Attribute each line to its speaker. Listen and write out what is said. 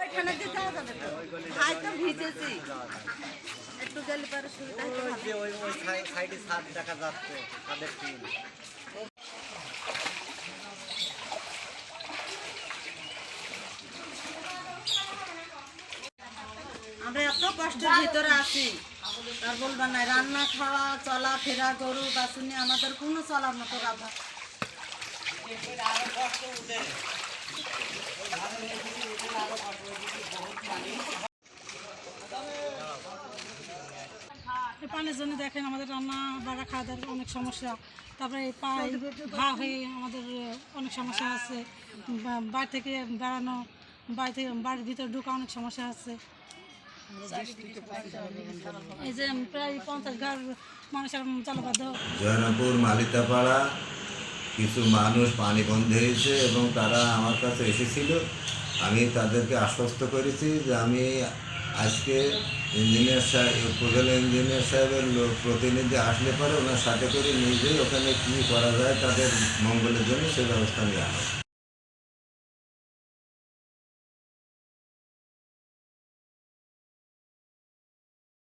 Speaker 1: ওইখানে দিয়ে যাওয়া যাবে তো? ভাই তো ভিজেছি। একটু গেলে পরে সুবিধা হতো
Speaker 2: ওই ওই ওই সাইডে ছাদ দেখা যাচ্ছে ছাদের টিন
Speaker 1: আমরা এত কষ্টের ভিতরে আছি। আর বলবেন না রান্না খাওয়া চলা ফেরা গরু বাছুনি আমাদের কোনো চলার মতো রাখা
Speaker 3: এই পানির জন্য দেখেন আমাদের রান্না, বাড়া খাওয়া দাওয়ার অনেক সমস্যা। তারপরে এই পায়ে ঘা হয়ে আমাদের অনেক সমস্যা আছে। বাড়ি থেকে বেড়ানো, বাড়ি থেকে বাড়ির ভিতরে ঢোকা অনেক সমস্যা আছে। এই যে প্রায় পঞ্চাশ ঘর মানুষের জলবদ্ধ।
Speaker 4: জয়নাপুর, মালিতাপাড়া, কিছু মানুষ পানি বন্ধ হয়েছে এবং তারা আমার কাছে এসেছিল। আমি তাদেরকে আশ্বস্ত করেছি যে আমি আজকে ইঞ্জিনিয়ার সাহেব উপজেলা ইঞ্জিনিয়ার সাহেবের লোক প্রতিনিধি আসলে পরে ওনার সাথে করে নিজেই ওখানে কী করা যায় তাদের মঙ্গলের জন্য সে ব্যবস্থা নেওয়া হবে।